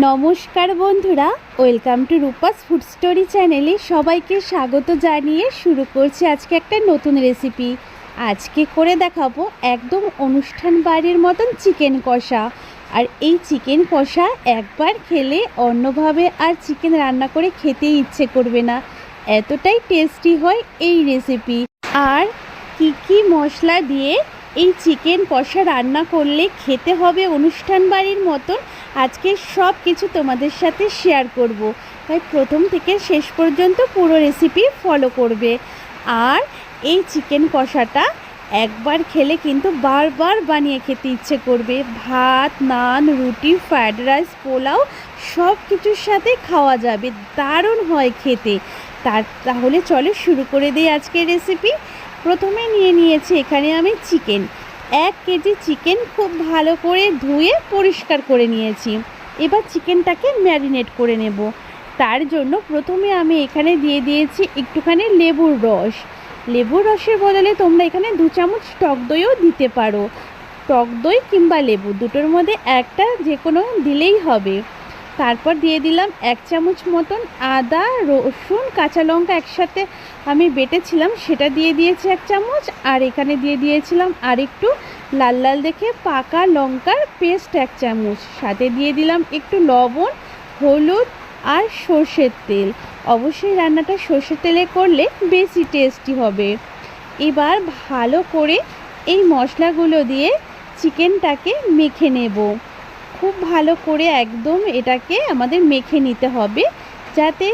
নমস্কার বন্ধুরা, welcome to Rupa's food story চ্যানেলে সবাইকে স্বাগত জানিয়ে শুরু করছি আজকে একটা নতুন রেসিপি। আজকে করে দেখাবো একদম অনুষ্ঠান বাড়ির মতন চিকেন কষা। আর এই চিকেন কষা একবার খেলে অন্যভাবে আর চিকেন রান্না করে খেতে ইচ্ছে করবে না। এতটাই টেস্টি হয় এই রেসিপি। আর কি কি মশলা দিয়ে এই চিকেন কষা রান্না করলে খেতে হবে অনুষ্ঠান বাড়ির মতন। আজকে সব কিছু তোমাদের সাথে শেয়ার করব। তাই প্রথম থেকে শেষ পর্যন্ত পুরো রেসিপি ফলো করবে। আর এই চিকেন কষাটা একবার খেলে কিন্তু বারবার বানিয়ে খেতে ইচ্ছে করবে। ভাত, নান, রুটি ফ্রায়েড রাইস পোলাও, সব কিছুর সাথে খাওয়া যাবে। দারুণ হয় খেতে। তার, তাহলে চলো শুরু করে দিই আজকের রেসিপি প্রথমে নিয়ে নিয়েছি এখানে আমি চিকেন। এক কেজি চিকেন খুব ভালো করে ধুয়ে পরিষ্কার করে নিয়েছি। এবার চিকেনটাকে ম্যারিনেট করে নেব। তার জন্য প্রথমে আমি এখানে দিয়ে দিয়েছি একটুখানি লেবুর রস। লেবুর রসের বদলে তোমরা এখানে দু চামচ টক দইও দিতে পারো। টক দই কিংবা লেবু দুটোর মধ্যে একটা যে কোনো দিলেই হবে। তারপর দিয়ে দিলাম এক চামচ মতন আদা, রসুন, কাঁচা লঙ্কা একসাথে আমি বেটেছিলাম। সেটা দিয়ে দিয়েছি এক চামচ আর এখানে দিয়ে দিয়েছিলাম আর একটু লাল লাল দেখে পাকা লঙ্কার পেস্ট এক চামচ। সাথে দিয়ে দিলাম একটু লবণ, হলুদ আর সর্ষের তেল। অবশ্যই রান্নাটা সর্ষের তেলে করলে বেশি টেস্টি হবে। এবার ভালো করে এই মশলাগুলো দিয়ে চিকেনটাকে মেখে নেব। খুব ভালো করে একদম এটাকে আমাদের মেখে নিতে হবে, যাতে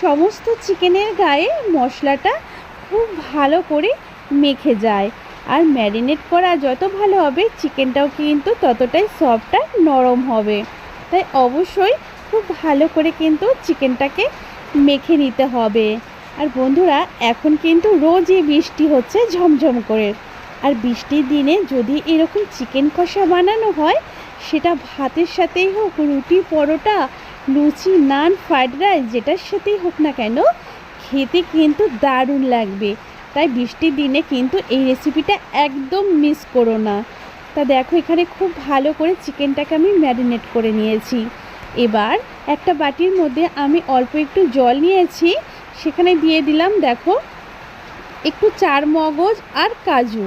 সমস্ত চিকেনের গায়ে মশলাটা খুব ভালো করে মেখে যায়। আর ম্যারিনেট করা যত ভালো হবে, চিকেনটাও কিন্তু ততটাই সফট আর নরম হবে। তাই অবশ্যই খুব ভালো করে কিন্তু চিকেনটাকে মেখে নিতে হবে। আর বন্ধুরা, এখন কিন্তু রোজই বৃষ্টি হচ্ছে ঝমঝম করে। আর বৃষ্টির দিনে যদি এরকম চিকেন কষা বানানো হয় সেটা ভাতের সাথেই হোক, রুটি, পরোটা, লুচি, নান, ফ্রাইড রাইস, যেটার সাথেই হোক না কেন, খেতে কিন্তু দারুণ লাগবে। তাই বৃষ্টির দিনে কিন্তু এই রেসিপিটা একদম মিস করো না। তা দেখো, এখানে খুব ভালো করে চিকেনটাকে আমি ম্যারিনেট করে নিয়েছি। এবার একটা বাটির মধ্যে আমি অল্প একটু জল নিয়েছি। সেখানে দিয়ে দিলাম, দেখো, একটু চার মগজ আর কাজু।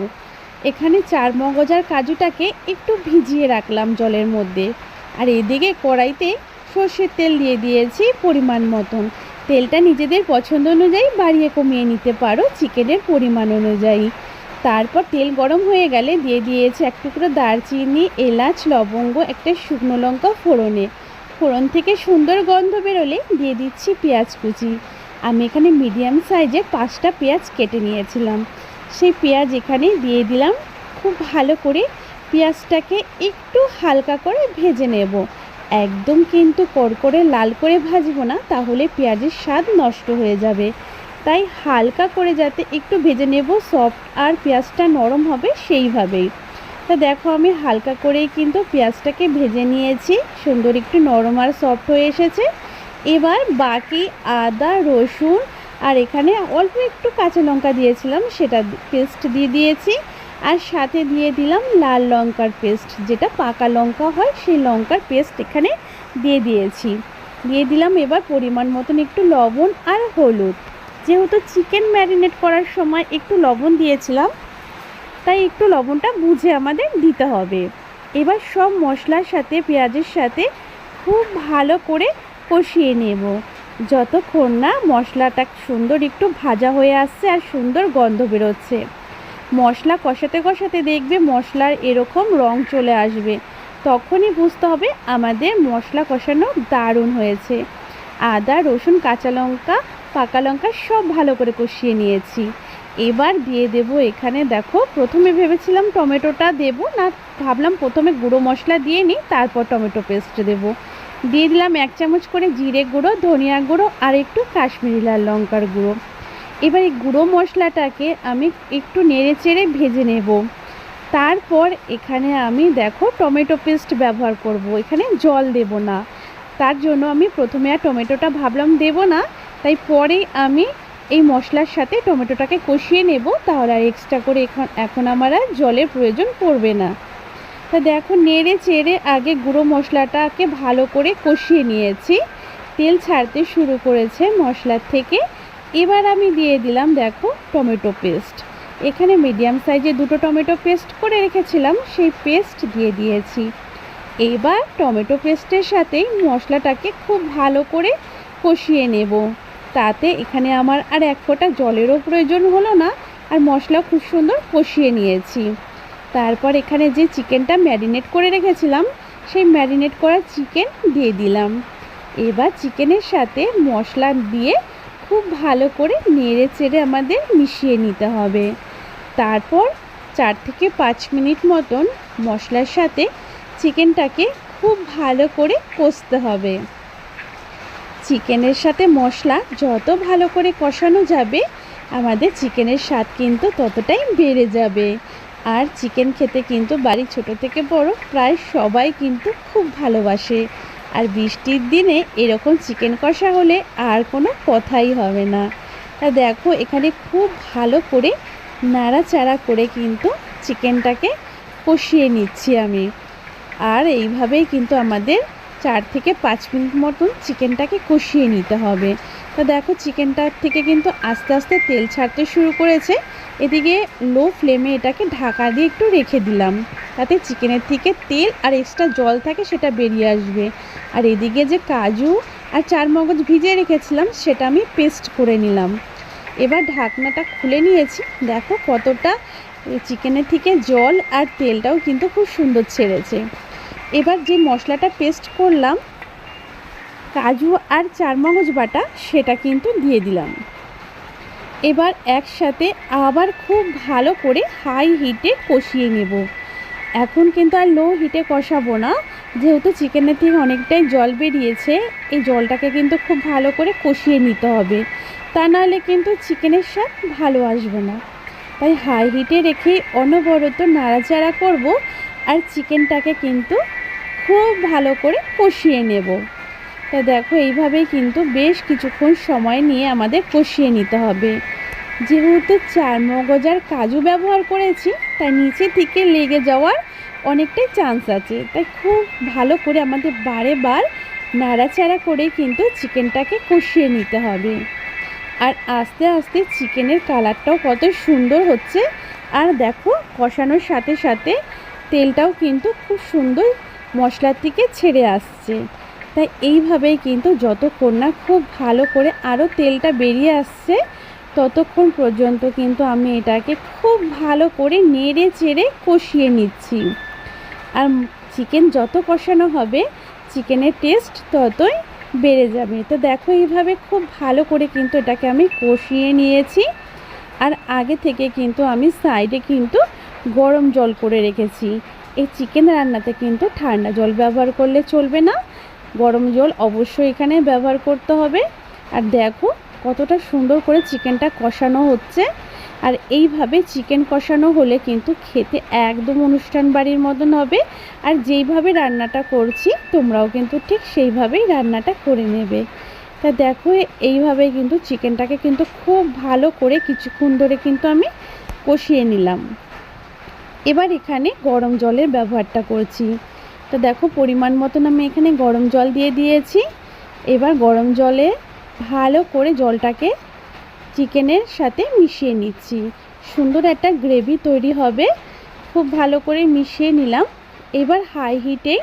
এখানে চার মগজার কাজুটাকে একটু ভিজিয়ে রাখলাম জলের মধ্যে। আর এদিকে কড়াইতে সর্ষের তেল দিয়ে দিয়েছি পরিমাণ মতন। তেলটা নিজেদের পছন্দ অনুযায়ী বাড়িয়ে কমিয়ে নিতে পারো চিকেনের পরিমাণ অনুযায়ী। তারপর তেল গরম হয়ে গেলে দিয়ে দিয়েছি এক টুকরো দারচিনি, এলাচ, লবঙ্গ, একটা শুকনো লঙ্কা ফোড়নে। ফোড়ন থেকে সুন্দর গন্ধ বেরোলে দিয়ে দিচ্ছি পেঁয়াজ কুচি। আমি এখানে মিডিয়াম সাইজে পাঁচটা পেঁয়াজ কেটে নিয়েছিলাম। সেই পেঁয়াজ এখানে দিয়ে দিলাম। খুব ভালো করে পেঁয়াজটাকে একটু হালকা করে ভেজে নেব। একদম কিন্তু করকরে লাল করে ভাজবো না, তাহলে পেঁয়াজের স্বাদ নষ্ট হয়ে যাবে। তাই হালকা করে যাতে একটু ভেজে নেব, সফট আর পেঁয়াজটা নরম হবে সেইভাবেই। তা দেখো আমি হালকা করেই কিন্তু পেঁয়াজটাকে ভেজে নিয়েছি। সুন্দর একটু নরম আর সফট হয়ে এসেছে। এবার বাকি আদা, রসুন আর এখানে অল্প একটু কাঁচা লঙ্কা দিয়েছিলাম, সেটা পেস্ট দিয়ে দিয়েছি। আর সাথে দিয়ে দিলাম লাল লঙ্কার পেস্ট, যেটা পাকা লঙ্কা হয়, সেই লঙ্কার পেস্ট এখানে দিয়ে দিয়েছি। দিয়ে দিলাম এবার পরিমাণ মতন একটু লবণ আর হলুদ। যেহেতু চিকেন ম্যারিনেট করার সময় একটু লবণ দিয়েছিলাম, তাই একটু লবণটা বুঝে আমাদের দিতে হবে। এবার সব মশলার সাথে, পেঁয়াজের সাথে খুব ভালো করে কষিয়ে নেব। যতক্ষণ না মশলাটা সুন্দর একটু ভাজা হয়ে আসছে আর সুন্দর গন্ধ বেরোচ্ছে। মশলা কষাতে কষাতে দেখবে মশলার এরকম রং চলে আসবে। তখনই বুঝতে হবে আমাদের মশলা কষানো দারুণ হয়েছে। আদা, রসুন, কাঁচা লঙ্কা, পাকা লঙ্কা সব ভালো করে কষিয়ে নিয়েছি। এবার দিয়ে দেব এখানে দেখো, প্রথমে ভেবেছিলাম টমেটোটা দেব না, ভাবলাম প্রথমে গুঁড়ো মশলা দিয়ে নিই, তারপর টমেটো পেস্ট দেব। দিয়ে দিলাম এক চামচ করে জিরে গুঁড়ো, ধনিয়া গুঁড়ো আর একটু কাশ্মীরি লাল লঙ্কার গুঁড়ো। এবার এই গুঁড়ো মশলাটাকে আমি একটু নেড়ে চেড়ে ভেজে নেব। তারপর এখানে আমি দেখো টমেটো পেস্ট ব্যবহার করব। এখানে জল দেব না। তার জন্য আমি প্রথমে আর টমেটোটা ভাবলাম দেব না। তাই পরে আমি এই মশলার সাথে টমেটোটাকে কষিয়ে নেব। তাহলে আর এক্সট্রা করে এখন এখন আমার আর জলের প্রয়োজন পড়বে না। তা দেখো, নেড়ে চেড়ে আগে গুঁড়ো মশলাটাকে ভালো করে কষিয়ে নিয়েছি। তেল ছাড়তে শুরু করেছে মশলার থেকে। এবার আমি দিয়ে দিলাম, দেখো, টমেটো পেস্ট। এখানে মিডিয়াম সাইজে দুটো টমেটো পেস্ট করে রেখেছিলাম, সেই পেস্ট দিয়ে দিয়েছি। এবার টমেটো পেস্টের সাথেই মশলাটাকে খুব ভালো করে কষিয়ে নেব। তাতে এখানে আমার আর এক ফোঁটা জলেরও প্রয়োজন হলো না, আর মশলা খুব সুন্দর কষিয়ে নিয়েছি। তারপর এখানে যে চিকেনটা ম্যারিনেট করে রেখেছিলাম, সেই ম্যারিনেট করা চিকেন দিয়ে দিলাম। এবার চিকেনের সাথে মশলা দিয়ে খুব ভালো করে নেড়ে চেড়ে আমাদের মিশিয়ে নিতে হবে। তারপর চার থেকে পাঁচ মিনিট মতন মশলার সাথে চিকেনটাকে খুব ভালো করে কষতে হবে। চিকেনের সাথে মশলা যত ভালো করে কষানো যাবে, আমাদের চিকেনের স্বাদ কিন্তু ততটাই বেড়ে যাবে। আর চিকেন খেতে কিন্তু বাড়ির ছোট থেকে বড় প্রায় সবাই কিন্তু খুব ভালোবাসে। আর বৃষ্টির দিনে এরকম চিকেন কষা হলে আর কোনো কথাই হবে না। তা দেখো, এখানে খুব ভালো করে নাড়াচাড়া করে কিন্তু চিকেনটাকে কষিয়ে নিচ্ছি আমি। আর এইভাবেই কিন্তু আমাদের চার থেকে পাঁচ মিনিট মতন চিকেনটাকে কষিয়ে নিতে হবে। তা দেখো চিকেনটার থেকে কিন্তু আস্তে আস্তে তেল ছাড়তে শুরু করেছে। এদিকে লো ফ্লেমে এটাকে ঢাকা দিয়ে একটু রেখে দিলাম। তাতে চিকেনের থেকে তেল আর এক্সট্রা জল থাকে সেটা বেরিয়ে আসবে। আর এদিকে যে কাজু আর চার মগজ ভিজিয়ে রেখেছিলাম, সেটা আমি পেস্ট করে নিলাম। এবার ঢাকনাটা খুলে নিয়েছি। দেখো কতটা চিকেনের থেকে জল আর তেলটাও কিন্তু খুব সুন্দর ছেড়েছে। এবার যে মশলাটা পেস্ট করলাম, কাজু আর চারমগজ বাটা, সেটা কিন্তু দিয়ে দিলাম। এবার একসাথে আবার খুব ভালো করে হাই হিটে কষিয়ে নেব। এখন কিন্তু আর লো হিটে কষাবো না, যেহেতু চিকেনের থেকে অনেকটাই জল বেরিয়েছে, এই জলটাকে কিন্তু খুব ভালো করে কষিয়ে নিতে হবে। তা নাহলে কিন্তু চিকেনের স্বাদ ভালো আসবে না। তাই হাই হিটে রেখে অনবরত নাড়াচাড়া করব, আর চিকেনটাকে কিন্তু খুব ভালো করে কষিয়ে নেব। তা দেখো, এইভাবেই কিন্তু বেশ কিছুক্ষণ সময় নিয়ে আমাদের কষিয়ে নিতে হবে। যেহেতু চার মগজ আর কাজু ব্যবহার করেছি তাই নিচে থেকে লেগে যাওয়ার অনেকটাই চান্স আছে। তাই খুব ভালো করে আমাদের বারে বার নাড়াচাড়া করে কিন্তু চিকেনটাকে কষিয়ে নিতে হবে। আর আস্তে আস্তে চিকেনের কালারটাও কত সুন্দর হচ্ছে। আর দেখো, কষানোর সাথে সাথে তেলটাও কিন্তু খুব সুন্দর মশলার থেকে ছেড়ে আসছে। তাই এইভাবেই কিন্তু যতক্ষণ না খুব ভালো করে আরও তেলটা বেরিয়ে আসছে, ততক্ষণ পর্যন্ত কিন্তু আমি এটাকে খুব ভালো করে নেড়ে চেড়ে কষিয়ে নিচ্ছি। আর চিকেন যত কষানো হবে, চিকেনের টেস্ট ততই বেড়ে যাবে। তো দেখো এইভাবে খুব ভালো করে কিন্তু এটাকে আমি কষিয়ে নিয়েছি। আর আগে থেকে কিন্তু আমি সাইডে কিন্তু গরম জল করে রেখেছি। এই চিকেন রান্নাতে কিন্তু ঠান্ডা জল ব্যবহার করলে চলবে না। গরম জল অবশ্যই এখানে ব্যবহার করতে হবে। আর দেখো কতটা সুন্দর করে চিকেনটা কষানো হচ্ছে। আর এইভাবে চিকেন কষানো হলে কিন্তু খেতে একদম অনুষ্ঠান বাড়ির মতন হবে। আর যেইভাবে রান্নাটা করছি, তোমরাও কিন্তু ঠিক সেইভাবেই রান্নাটা করে নেবে। তা দেখো, এইভাবে কিন্তু চিকেনটাকে কিন্তু খুব ভালো করে কিছুক্ষণ ধরে কিন্তু আমি কষিয়ে নিলাম। এবার এখানে গরম জলের ব্যবহারটা করছি। তো দেখো, পরিমাণ মতন আমি এখানে গরম জল দিয়ে দিয়েছি। এবার গরম জলে ভালো করে জলটাকে চিকেনের সাথে মিশিয়ে নিচ্ছি। সুন্দর একটা গ্রেভি তৈরি হবে। খুব ভালো করে মিশিয়ে নিলাম। এবার হাই হিটে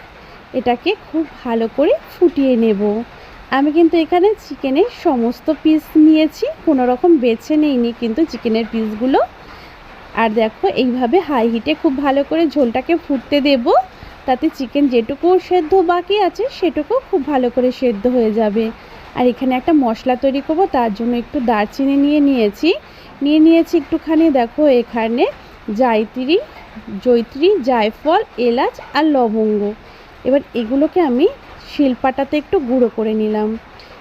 এটাকে খুব ভালো করে ফুটিয়ে নেব। আমি কিন্তু এখানে চিকেনের সমস্ত পিস নিয়েছি। কোনো রকম বেছে নেইনি কিন্তু চিকেনের পিসগুলো আর দেখো, এইভাবে হাই হিটে খুব ভালো করে ঝোলটাকে ফুটতে দেব। তাতে চিকেন যেটুকু সেদ্ধ বাকি আছে সেটুকু খুব ভালো করে সেদ্ধ হয়ে যাবে। আর এখানে একটা মশলা তৈরি করব, তার জন্য একটু দারচিনি নিয়ে নিয়েছি। নিয়ে নিয়েছি একটুখানি, দেখো, এখানে জায়ত্রী জৈত্রী জায়ফল, এলাচ আর লবঙ্গ। এবার এগুলোকে আমি শিলপাটাতে একটু গুঁড়ো করে নিলাম।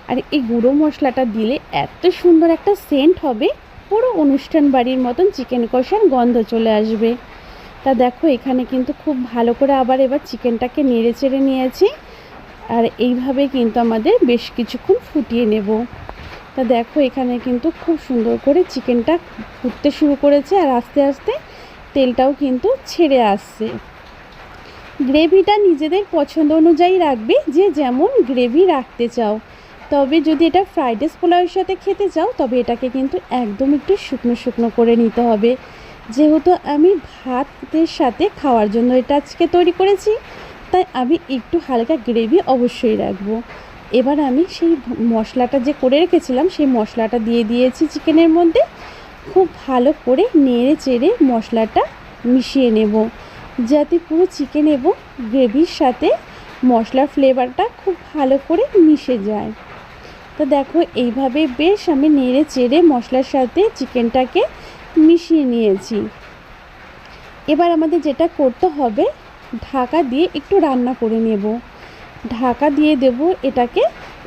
আর এই গুঁড়ো মশলাটা দিলে এত সুন্দর একটা সেন্ট হবে পুরো অনুষ্ঠান বাড়ির মতন চিকেন কষার গন্ধ চলে আসবে। তা দেখো, এখানে কিন্তু খুব ভালো করে আবার এবার চিকেনটাকে নেড়ে চেড়ে নিয়েছি। আর এইভাবে কিন্তু আমাদের বেশ কিছুক্ষণ ফুটিয়ে নেব। তা দেখো, এখানে কিন্তু খুব সুন্দর করে চিকেনটা ফুটতে শুরু করেছে আর আস্তে আস্তে তেলটাও কিন্তু ছেড়ে আসছে। গ্রেভিটা নিজেদের পছন্দ অনুযায়ী রাখবে, যে যেমন গ্রেভি রাখতে চাও। তবে যদি এটা ফ্রাইড রাইস পোলাওয়ের সাথে খেতে চাও, তবে এটাকে কিন্তু একদম একটু শুকনো শুকনো করে নিতে হবে। যেহেতু আমি ভাতের সাথে খাওয়ার জন্য এটা আজকে তৈরি করেছি, তাই আমি একটু হালকা গ্রেভি অবশ্যই রাখব। এবার আমি সেই মশলাটা যে করে রেখেছিলাম, সেই মশলাটা দিয়ে দিয়েছি চিকেনের মধ্যে। খুব ভালো করে নেড়ে চেড়ে মশলাটা মিশিয়ে নেব, যাতে পুরো চিকেন এবং গ্রেভির সাথে মশলার ফ্লেভারটা খুব ভালো করে মিশে যায়। তো দেখো, এইভাবে বেশ আমি নেড়ে চেড়ে মশলার সাথে চিকেনটাকে মিশিয়ে নিয়েছি। এবার আমাদের যেটা করতে হবে, ঢাকা দিয়ে একটু রান্না করে নেব। ঢাকা দিয়ে দেব এটাকে।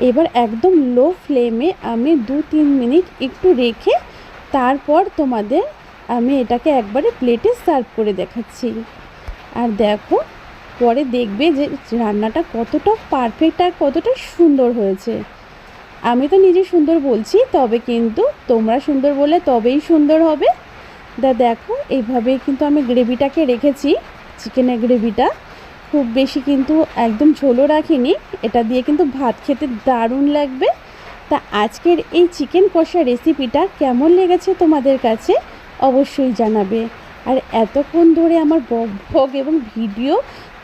এবার একদম লো ফ্লেমে আমি দু তিন মিনিট একটু রেখে তারপর তোমাদের আমি এটাকে একবারে প্লেটে সার্ভ করে দেখাচ্ছি। আর দেখো, পরে দেখবে যে রান্নাটা কতটা পারফেক্ট আর কতটা সুন্দর হয়েছে। আমি তো নিজে সুন্দর বলছি, তবে কিন্তু তোমরা সুন্দর বললে তবেই সুন্দর হবে। দা দেখো, এইভাবেই কিন্তু আমি গ্রেভিটাকে রেখেছি, চিকেনের গ্রেভিটা। খুব বেশি কিন্তু একদম ঝোলও রাখিনি, এটা দিয়ে কিন্তু ভাত খেতে দারুণ লাগবে। তা আজকের এই চিকেন কষা রেসিপিটা কেমন লেগেছে তোমাদের কাছে অবশ্যই জানাবে। আর এতক্ষণ ধরে আমার বক এবং ভিডিও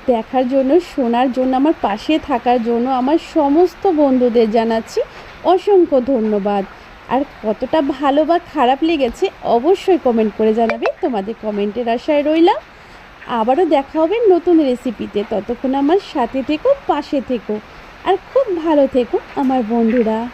দেখার জন্য, শোনার জন্য, আমার পাশে থাকার জন্য আমার সমস্ত বন্ধুদের জানাচ্ছি অসংখ্য ধন্যবাদ। আর কতটা ভালো বা খারাপ লেগেছে অবশ্যই কমেন্ট করে জানাবে। তোমাদের কমেন্টের আশায় রইলাম। আবারও দেখা হবে নতুন রেসিপিতে ততক্ষণ আমার সাথে থেকো, পাশে থেকো। আর খুব ভালো থেকো, আমার বন্ধুরা।